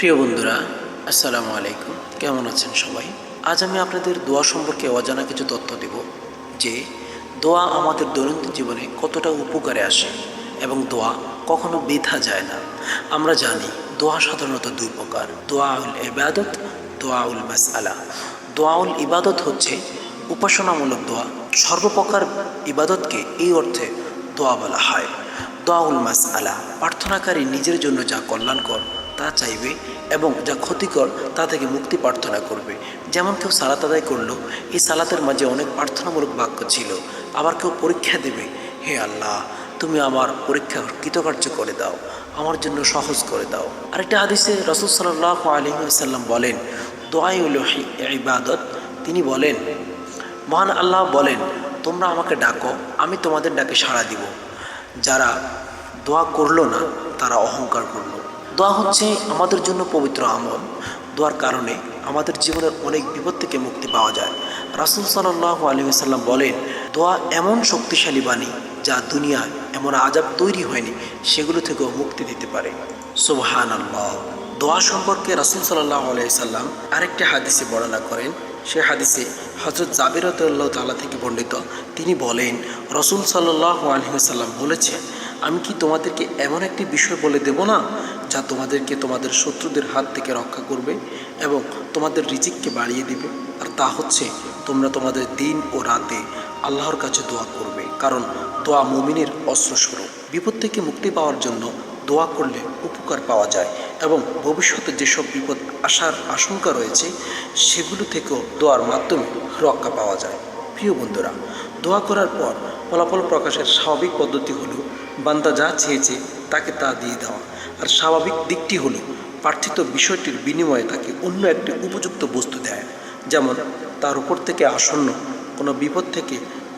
প্রিয় বন্ধুরা, আসসালামু আলাইকুম। কেমন আছেন সবাই? আজ আমি আপনাদের দোয়া সম্পর্কে অজানা কিছু তথ্য দেব যে, দোয়া আমাদের দৈনন্দিন জীবনে কতটা উপকারে আসে এবং দোয়া কখনো বৃথা যায় না। আমরা জানি, দোয়া সাধারণত দুই প্রকার। দোয়াউল ইবাদত দোয়াউল মাসআলা। দোয়াউল ইবাদত হচ্ছে উপাসনামূলক দোয়া। সর্বপ্রকার ইবাদতকে এই অর্থে দোয়া বলা হয়। দোয়াউল মাস আলা প্রার্থনাকারী নিজের জন্য যা কল্যাণকর তা চাইবে এবং যা ক্ষতিকর তা থেকে মুক্তি প্রার্থনা করবে। যেমন কেউ সালাত আদায় করল, এই সালাতের মাঝে অনেক প্রার্থনামূলক বাক্য ছিল। আবার কেউ পরীক্ষা দেবে, হে আল্লাহ, তুমি আমার পরীক্ষা কৃতকার্য করে দাও, আমার জন্য সহজ করে দাও। আরেকটা হাদিসে রসুল সাল্লাহ আলহিসাল্লাম বলেন দোয়াইউল ইবাদত। তিনি বলেন, মহান আল্লাহ বলেন, তোমরা আমাকে ডাকো, আমি তোমাদের ডাকে সাড়া দিব। যারা দোয়া করল না, তারা অহংকার করল। দোয়া হচ্ছে আমাদের জন্য পবিত্র আমল। দোয়ার কারণে আমাদের জীবনের অনেক বিপদ থেকে মুক্তি পাওয়া যায়। রাসুল সাল্লাহ আলী সাল্লাম বলেন, দোয়া এমন শক্তিশালী বাণী যা দুনিয়ায় এমন আজাব তৈরি হয়নি, সেগুলো থেকেও মুক্তি দিতে পারে। সুবহান আল্লাহ দোয়া সম্পর্কে রাসুল সাল্লাহ আলাইসাল্লাম আরেকটি হাদিসে বর্ণনা করেন। সে হাদিসে হজরত জাবিরতুল্লাহ তালা থেকে বর্ণিত। তিনি বলেন, রসুল সাল্লাহ আলহিহাল্লাম বলেছেন আমি কি তোমাদেরকে এমন একটি বিষয় বলে দেব না যা তোমাদেরকে তোমাদের শত্রুদের হাত থেকে রক্ষা করবে এবং তোমাদের রিজিককে বাড়িয়ে দিবে? আর তা হচ্ছে, তোমরা তোমাদের দিন ও রাতে আল্লাহর কাছে দোয়া করবে, কারণ দোয়া মুমিনের অস্ত্রস্বরূপ। বিপদ থেকে মুক্তি পাওয়ার জন্য দোয়া করলে উপকার পাওয়া যায় এবং ভবিষ্যতে যেসব বিপদ আসার আশঙ্কা রয়েছে, সেগুলো থেকেও দোয়ার মাধ্যমে রক্ষা পাওয়া যায়। প্রিয় বন্ধুরা, দোয়া করার পর ফলাফল প্রকাশের স্বাভাবিক পদ্ধতি হলো বান্দা যা চেয়েছে তাকে তা দিয়ে দেওয়া। আর স্বাভাবিক দিকটি হলো প্রার্থিত বিষয়টির বিনিময়ে তাকে অন্য একটি উপযুক্ত বস্তু দেয়, যেমন তার উপর থেকে আসন্ন কোনো বিপদ থেকে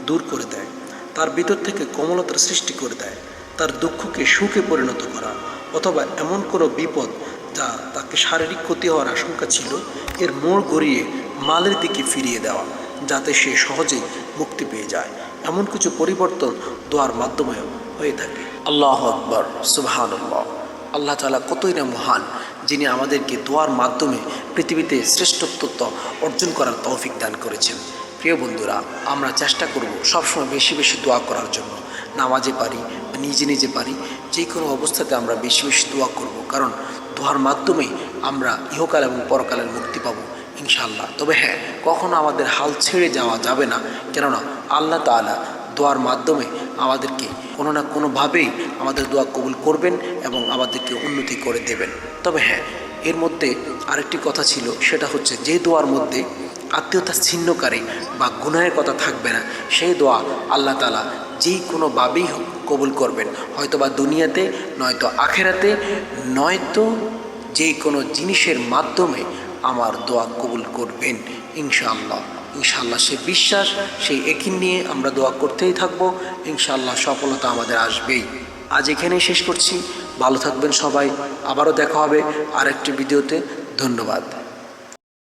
দূর করে দেয়, তার ভিতর থেকে কমলতার সৃষ্টি করে দেয়, তার দুঃখকে সুখে পরিণত করা, অথবা এমন কোনো বিপদ যা তাকে শারীরিক ক্ষতি হওয়ার আশঙ্কা ছিল, এর মোড় গড়িয়ে মালের দিকে ফিরিয়ে দেওয়া, যাতে সে সহজেই মুক্তি পেয়ে যায়। এমন কিছু পরিবর্তন দোয়ার মাধ্যমে হয়ে থাকে। আল্লাহ আকবর সুবাহান আল্লাহ তালা কতই না মহান, যিনি আমাদেরকে দোয়ার মাধ্যমে পৃথিবীতে শ্রেষ্ঠত্ব অর্জন করার তৌফিক দান করেছেন। প্রিয় বন্ধুরা, আমরা চেষ্টা করব সবসময় বেশি বেশি দোয়া করার জন্য। নামাজে পারি বা নিজে নিজে পারি যে কোনো অবস্থাতে আমরা বেশি বেশি দোয়া করব। কারণ দোয়ার মাধ্যমেই আমরা ইহকাল এবং পরকালের মুক্তি পাব ইনশাল্লাহ তবে হ্যাঁ কখনো আমাদের হাল ছেড়ে যাওয়া যাবে না। কেননা আল্লাহ তালা দোয়ার মাধ্যমে আমাদেরকে কোনো না কোনোভাবেই আমাদের দোয়া কবুল করবেন এবং আমাদেরকে উন্নতি করে দেবেন। তবে হ্যাঁ এর মধ্যে আরেকটি কথা ছিল, সেটা হচ্ছে যে দোয়ার মধ্যে আত্মীয়তা ছিন্নকারী বা গুনাহের কথা থাকবে না, সেই দোয়া আল্লাহ তালা যেই কোনোভাবেই কবুল করবেন। হয়তো বা দুনিয়াতে, নয়তো আখেরাতে, নয়তো যে কোনো জিনিসের মাধ্যমে আমার দোয়া কবুল করবেন, ইনশাআল্লাহ। ইনশাআল্লাহ সে বিশ্বাস, সেই একিন নিয়ে আমরা দোয়া করতেই থাকব। ইনশাল্লাহ সফলতা আমাদের আসবেই। আজ এখানেই শেষ করছি। ভালো থাকবেন সবাই। আবারও দেখা হবে আরেকটি ভিডিওতে। ধন্যবাদ।